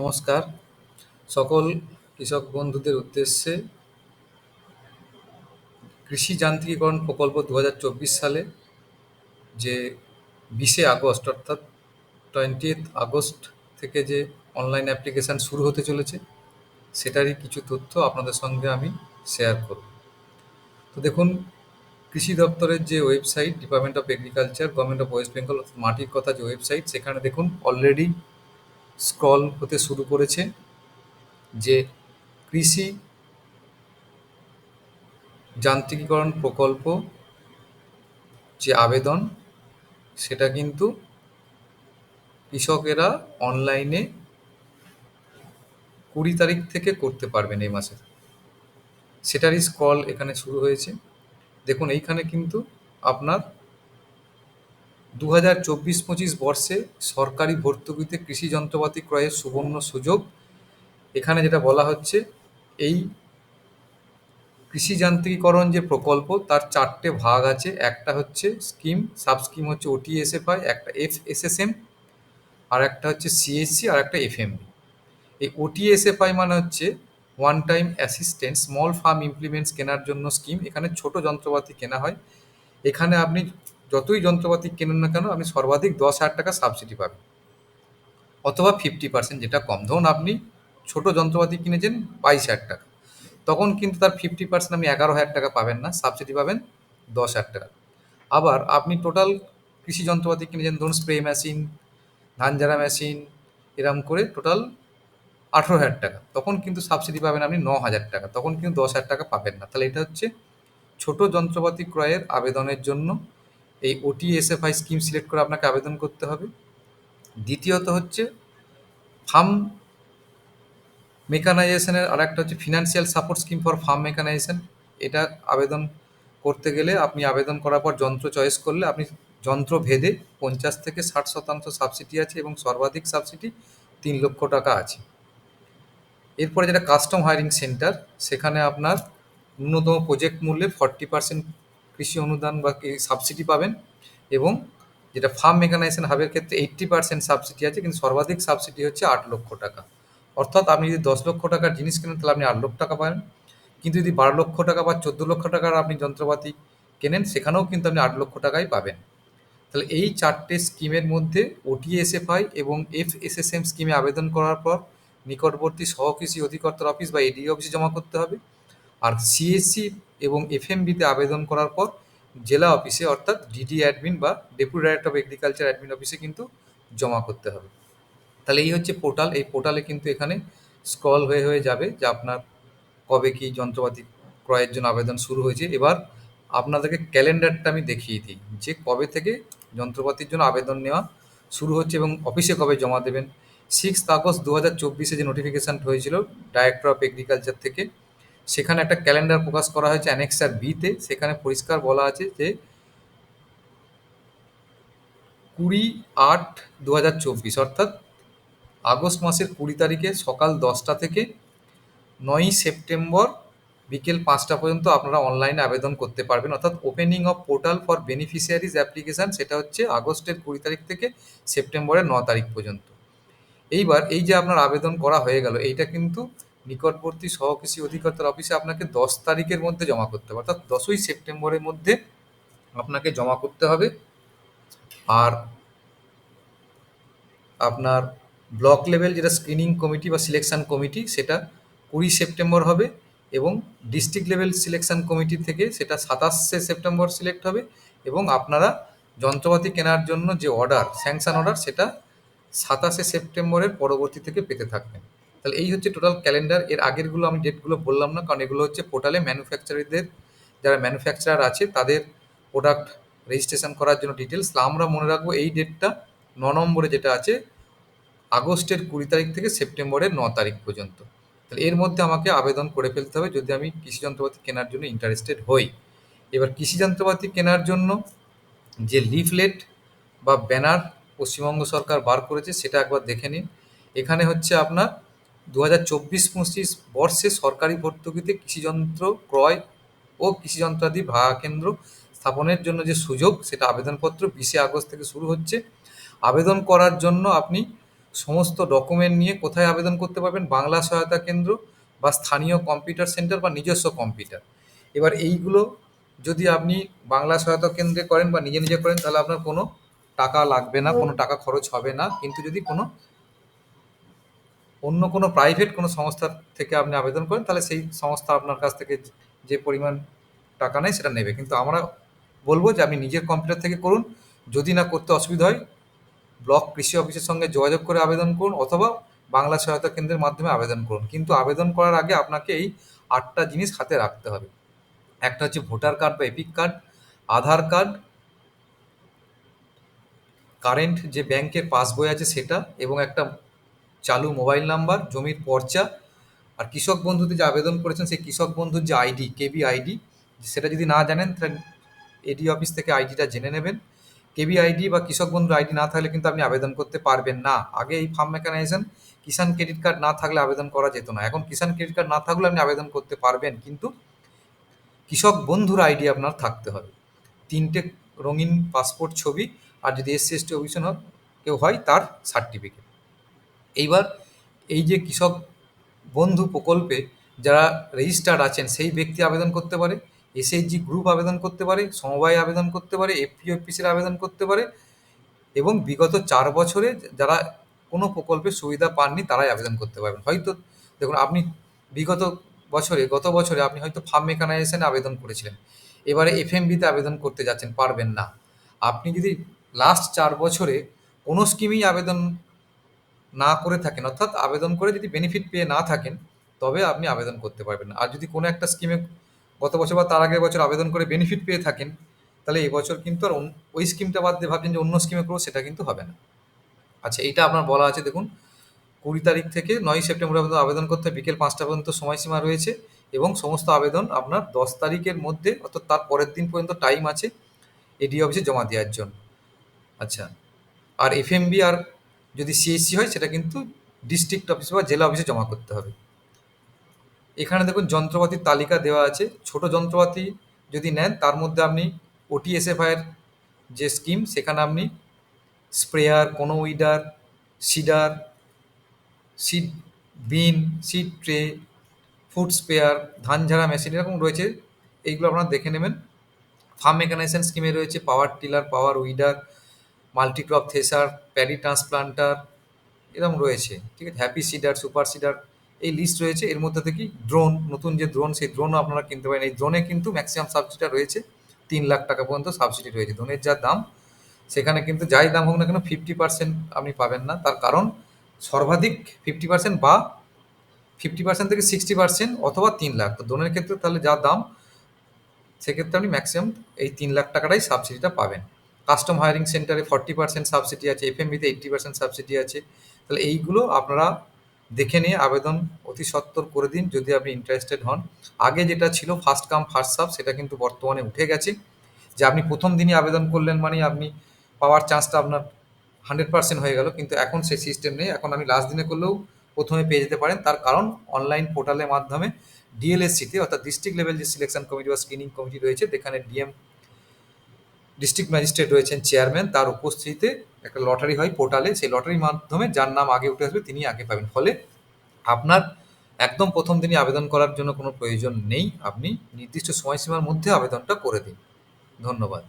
নমস্কার। সকল কৃষক বন্ধুদের উদ্দেশ্যে কৃষি যান্ত্রিকীকরণ প্রকল্প দু হাজার চব্বিশ সালে, যে বিশে আগস্ট অর্থাৎ টোয়েন্টিয়েথ আগস্ট থেকে যে অনলাইন অ্যাপ্লিকেশান শুরু হতে চলেছে, সেটারই কিছু তথ্য আপনাদের সঙ্গে আমি শেয়ার করব। তো দেখুন, কৃষি দপ্তরের যে website department of agriculture government of West Bengal মাটির কথা যে ওয়েবসাইট সেখানে দেখুন অলরেডি স্ক্রল হতে শুরু করেছে যে কৃষি যান্ত্রিকীকরণ প্রকল্প যে আবেদন, সেটা কিন্তু কৃষকেরা অনলাইনে কুড়ি তারিখ থেকে করতে পারবেন এই মাসে। সেটারই স্ক্রল এখানে শুরু হয়েছে। দেখুন, এইখানে কিন্তু আপনার দু হাজার চব্বিশ পঁচিশ বর্ষে সরকারি ভর্তুকিতে কৃষি যন্ত্রপাতি ক্রয়ের সুবর্ণ সুযোগ। এখানে যেটা বলা হচ্ছে, এই কৃষি যান্ত্রিকীকরণ যে প্রকল্প, তার চারটে ভাগ আছে। একটা হচ্ছে স্কিম সাব স্কিম হচ্ছে ওটিএসএফআই, একটা এফ এসএসএম আর একটা হচ্ছে সিএসসি, আর একটা এফএমবি। এই ওটিএসএফআই মানে হচ্ছে one time assistant small farm implements কেনার জন্য স্কিম। এখানে ছোট যন্ত্রপাতি কেনা হয়। এখানে আপনি যতই যন্ত্রপাতি কেনেন না কেন, আপনি সর্বাধিক দশ হাজার টাকা সাবসিডি পাবেন। অথবা ফিফটি পার্সেন্ট যেটা কম। ধরুন আপনি ছোট যন্ত্রপাতি কিনেছেন বাইশ হাজার টাকা। তখন কিন্তু তার ফিফটি পার্সেন্ট আপনি এগারো হাজার টাকা পাবেন না সাবসিডি পাবেন দশ হাজার টাকা। আবার আপনি টোটাল কৃষি যন্ত্রপাতি কিনেছেন, ধরুন স্প্রে মেশিন ধান ঝাড়া মেশিন এরম করে টোটাল আঠেরো হাজার টাকা। তখন কিন্তু সাবসিডি পাবেন আপনি ন হাজার টাকা। তখন কিন্তু দশ হাজার টাকা পাবেন না। তাহলে এটা হচ্ছে ছোট যন্ত্রপাতি ক্রয়ের আবেদনের জন্য এই ওটি ওটিএসএফআই স্কিম সিলেক্ট করে আপনাকে আবেদন করতে হবে। দ্বিতীয়ত হচ্ছে ফার্ম মেকানাইজেশনের আর একটা হচ্ছে financial support scheme for farm mechanisation এটা আবেদন করতে গেলে আপনি আবেদন করার পর যন্ত্র চয়েস করলে আপনি যন্ত্র ভেদে পঞ্চাশ থেকে ষাট শতাংশ সাবসিডি আছে এবং সর্বাধিক সাবসিডি তিন লক্ষ টাকা আছে। এরপরে যেটা কাস্টম হায়ারিং সেন্টার সেখানে আপনার ন্যূনতম প্রজেক্ট মূল্যে ফর্টি পার্সেন্ট কৃষি অনুদান বা সাবসিডি পাবেন এবং যেটা ফার্ম মেকানাইজেশন হাবের ক্ষেত্রে এইট্টি পার্সেন্ট সাবসিডি আছে, কিন্তু সর্বাধিক সাবসিডি হচ্ছে আট লক্ষ টাকা। অর্থাৎ আপনি যদি দশ লক্ষ টাকার জিনিস কেনেন, তাহলে আপনি আট লক্ষ টাকা পাবেন। কিন্তু যদি বারো লক্ষ টাকা বা চোদ্দ লক্ষ টাকার আপনি যন্ত্রপাতি কেনেন, সেখানেও কিন্তু আপনি আট লক্ষ টাকাই পাবেন। তাহলে এই চারটে স্কিমের মধ্যে ওটিএসএফআই এবং এফ এসএসএম স্কিমে আবেদন করার পর নিকটবর্তী সহকৃষি অধিকর্তার অফিস বা এডিও অফিসে জমা করতে হবে। আর সিএসসি এবং এফএমবিতে আবেদন করার পর জেলা অফিসে অর্থাৎ ডিডি অ্যাডমিন বা deputy director of agriculture admin অফিসে কিন্তু জমা করতে হবে। তাহলে এই হচ্ছে পোর্টাল এই পোর্টালে কিন্তু এখানে স্ক্রল হয়ে হয়ে যাবে যে আপনার কবে কি যন্ত্রপাতি ক্রয়ের জন্য আবেদন শুরু হয়েছে। এবার আপনাদেরকে ক্যালেন্ডারটা আমি দেখিয়ে দিই যে কবে থেকে যন্ত্রপাতির জন্য আবেদন নেওয়া শুরু হচ্ছে এবং অফিসে কবে জমা দেবেন। সিক্স আগস্ট দু হাজার চব্বিশে যে নোটিফিকেশান হয়েছিল ডাইরেক্টর অফ এগ্রিকালচার থেকে সেখানে একটা ক্যালেন্ডার প্রকাশ করা হয়েছে অ্যানেক্সার বিতে সেখানে পরিষ্কার বলা আছে যে কুড়ি আট দু হাজার চব্বিশ, অর্থাৎ আগস্ট মাসের কুড়ি তারিখে সকাল দশটা থেকে নয়ই সেপ্টেম্বর বিকেল পাঁচটা পর্যন্ত আপনারা অনলাইনে আবেদন করতে পারবেন। অর্থাৎ opening of portal for beneficiaries application সেটা হচ্ছে আগস্টের কুড়ি তারিখ থেকে সেপ্টেম্বরের ন তারিখ পর্যন্ত। এইবার এই যে আপনার আবেদন করা হয়ে গেল, এইটা কিন্তু নিকটবর্তী সহকৃষি অধিকর্তার অফিসে আপনাকে দশ তারিখের মধ্যে জমা করতে হবে। অর্থাৎ দশই সেপ্টেম্বরের মধ্যে আপনাকে জমা করতে হবে। আর আপনার ব্লক লেভেল যেটা স্ক্রিনিং কমিটি বা সিলেকশন কমিটি সেটা কুড়ি সেপ্টেম্বর হবে এবং ডিস্ট্রিক্ট লেভেল সিলেকশন কমিটি থেকে সেটা সাতাশে সেপ্টেম্বর সিলেক্ট হবে এবং আপনারা যন্ত্রপাতি কেনার জন্য যে অর্ডার স্যাংশন অর্ডার সেটা সাতাশে সেপ্টেম্বরের পরবর্তী থেকে পেতে থাকবেন। তাহলে এই হচ্ছে টোটাল ক্যালেন্ডার এর আগেরগুলো আমি ডেটগুলো বললাম না, কারণ এগুলো হচ্ছে পোর্টালে ম্যানুফ্যাকচারিদের যারা ম্যানুফ্যাকচারার আছে, তাদের প্রোডাক্ট রেজিস্ট্রেশন করার জন্য ডিটেলস আমরা মনে রাখব এই ডেটটা ন নম্বরে যেটা আছে, আগস্টের কুড়ি তারিখ থেকে সেপ্টেম্বরের ন তারিখ পর্যন্ত। তাহলে এর মধ্যে আমাকে আবেদন করে ফেলতে হবে যদি আমি কৃষি যন্ত্রপাতি কেনার জন্য ইন্টারেস্টেড হই। এবার কৃষি যন্ত্রপাতি কেনার জন্য যে লিফলেট বা ব্যানার পশ্চিমবঙ্গ সরকার বার করেছে, সেটা একবার দেখে নিন। এখানে হচ্ছে আপনার দু হাজার চব্বিশ পঁচিশ বর্ষে সরকারি ভর্তুকিতে কৃষিযন্ত্র ক্রয় ও কৃষিযন্ত্রাদি ভাড়া কেন্দ্র স্থাপনের জন্য যে সুযোগ, সেটা আবেদনপত্র বিশে আগস্ট থেকে শুরু হচ্ছে। আবেদন করার জন্য আপনি সমস্ত ডকুমেন্ট নিয়ে কোথায় আবেদন করতে পারবেন? বাংলা সহায়তা কেন্দ্র বা স্থানীয় কম্পিউটার সেন্টার বা নিজস্ব কম্পিউটার। এবার এইগুলো যদি আপনি বাংলা সহায়তা কেন্দ্রে করেন বা নিজে নিজে করেন, তাহলে আপনার কোনো টাকা লাগবে না, কোনো টাকা খরচ হবে না। কিন্তু যদি কোনো অন্য কোনো প্রাইভেট কোনো সংস্থা থেকে আপনি আবেদন করেন, তাহলে সেই সংস্থা আপনার কাছ থেকে যে পরিমাণ টাকা নেয় সেটা নেবে। কিন্তু আমরা বলব যে আপনি নিজের কম্পিউটার থেকে করুন। যদি না করতে অসুবিধা হয়, ব্লক কৃষি অফিসের সঙ্গে যোগাযোগ করে আবেদন করুন অথবা বাংলা সহায়তা কেন্দ্রের মাধ্যমে আবেদন করুন। কিন্তু আবেদন করার আগে আপনাকে এই আটটা জিনিস হাতে রাখতে হবে। একটা হচ্ছে ভোটার কার্ড বা EPIC card, Aadhaar card, current যে ব্যাংকের পাসবই আছে সেটা এবং একটা চালু মোবাইল নাম্বার, জমির পর্চা আর কৃষক বন্ধুতে যে আবেদন করেছেন সেই কৃষক বন্ধুর যে আইডি, কেবি আইডি সেটা যদি না জানেন তাহলে এডি অফিস থেকে আইডিটা জেনে নেবেন। কেবি আইডি বা কৃষক বন্ধুর আইডি না থাকলে কিন্তু আপনি আবেদন করতে পারবেন না। আগে এই farm mechanisation, Kisan credit card না থাকলে আবেদন করা যেত না। এখন কিষাণ ক্রেডিট কার্ড না থাকলে আপনি আবেদন করতে পারবেন, কিন্তু কৃষক বন্ধুর আইডি আপনার থাকতে হবে। তিনটে রঙিন পাসপোর্ট ছবি আর যদি এসসি এসটি অভিশন কেউ হয়, তার সার্টিফিকেট এইবার এই যে কৃষক বন্ধু প্রকল্পে যারা রেজিস্টার্ড আছেন, সেই ব্যক্তি আবেদন করতে পারে এসএইচজি গ্রুপ আবেদন করতে পারে, সমবায় আবেদন করতে পারে এফপিওপিসির আবেদন করতে পারে এবং বিগত চার বছরে যারা কোনো প্রকল্পের সুবিধা পাননি, তারাই আবেদন করতে পারবেন। হয়তো দেখুন, আপনি বিগত বছরে, গত বছরে আপনি হয়তো ফার্ম মেকানাইজেশনে আবেদন করেছিলেন। এবারে এফ এফএমবিতে আবেদন করতে যাচ্ছেন, পারবেন না। আপনি যদি লাস্ট চার বছরে কোনো স্কিমেই আবেদন না করে থাকেন, অর্থাৎ আবেদন করে যদি বেনিফিট পেয়ে না থাকেন, তবে আপনি আবেদন করতে পারবেন আর যদি কোনো একটা স্কিমে গত বছর বা তার আগের বছর আবেদন করে বেনিফিট পেয়ে থাকেন, তাহলে এই বছর কিন্তু আর ওই স্কিমটা বাদ দিয়ে ভাবছেন যে অন্য স্কিমে করব, সেটা কিন্তু হবে না। আচ্ছা এইটা আপনার বলা আছে, দেখুন। কুড়ি তারিখ থেকে নয় সেপ্টেম্বর পর্যন্ত আবেদন করতে বিকেল পাঁচটা পর্যন্ত সময়সীমা রয়েছে এবং সমস্ত আবেদন আপনার দশ তারিখের মধ্যে, অর্থাৎ তার পরের দিন পর্যন্ত টাইম আছে এডি অফিসে জমা দেওয়ার জন্য। আচ্ছা আর এফএমবি আর যদি সিএসসি হয়, সেটা কিন্তু ডিস্ট্রিক্ট অফিস বা জেলা অফিসে জমা করতে হবে। এখানে দেখুন, যন্ত্রপাতির তালিকা দেওয়া আছে। ছোট যন্ত্রপাতি যদি নেন, তার মধ্যে আপনি ওটিএসএফআইয়ের যে স্কিম সেখানে আপনি স্প্রেয়ার কোনো weeder seeder seed bin seed tray foot sprayer ধান ঝাড়া মেশিন এরকম রয়েছে। এইগুলো আপনারা দেখে নেবেন। ফার্ম মেকানাইজেশন স্কিমে রয়েছে power tiller power weeder multicrop thresher, paddy transplanter, এরকম রয়েছে, ঠিক আছে? হ্যাপি সিডার, সুপার সিডার, এই লিস্ট রয়েছে। এর মধ্যে থেকে ড্রোন নতুন যে ড্রোন সেই ড্রোনও আপনারা কিনতে পারেন। এই ড্রোনে কিন্তু ম্যাক্সিমাম সাবসিডিটা রয়েছে। তিন লাখ টাকা পর্যন্ত সাবসিডি রয়েছে ড্রোনের যা দাম। সেখানে কিন্তু যাই দাম হোক না কেন ফিফটি পার্সেন্ট আপনি পাবেন না। তার কারণ সর্বাধিক ফিফটি পার্সেন্ট বা ফিফটি পার্সেন্ট থেকে সিক্সটি পার্সেন্ট অথবা তিন লাখ। তো ড্রোনের ক্ষেত্রে তাহলে যা দাম, সেক্ষেত্রে আপনি ম্যাক্সিমাম এই তিন লাখ টাকাটাই সাবসিডিটা পাবেন। কাস্টম হায়ারিং সেন্টারে ফর্টি পার্সেন্ট সাবসিডি আছে এফএমবিতে এইট্টি পার্সেন্ট সাবসিডি আছে। তাহলে এইগুলো আপনারা দেখে নিয়ে আবেদন অতি সত্বর করে দিন যদি আপনি ইন্টারেস্টেড হন। আগে যেটা ছিল ফার্স্ট কাম ফার্স্ট সাব সেটা কিন্তু বর্তমানে উঠে গেছে। যে আপনি প্রথম দিনই আবেদন করলেন মানে আপনি পাওয়ার চান্সটা আপনার হান্ড্রেড পার্সেন্ট হয়ে গেল, কিন্তু এখন সেই সিস্টেম নেই। এখন আপনি লাস্ট দিনে করলেও প্রথমে পেয়ে যেতে পারেন। তার কারণ অনলাইন পোর্টালের মাধ্যমে ডিএলএসসিতে অর্থাৎ ডিস্ট্রিক্ট লেভেল যে সিলেকশন কমিটি বা স্ক্রিনিং কমিটি রয়েছে, যেখানে ডিএম ডিস্ট্রিক্ট ম্যাজিস্ট্রেট রয়েছেন চেয়ারম্যান তার উপস্থিতিতে একটা লটারি হয় পোর্টালে সেই লটারির মাধ্যমে যার নাম আগে উঠে আসবে তিনি আগে পাবেন। ফলে আপনার একদম প্রথম দিনই আবেদন করার জন্য কোনো প্রয়োজন নেই। আপনি নির্দিষ্ট সময়সীমার মধ্যে আবেদনটা করে দিন। ধন্যবাদ।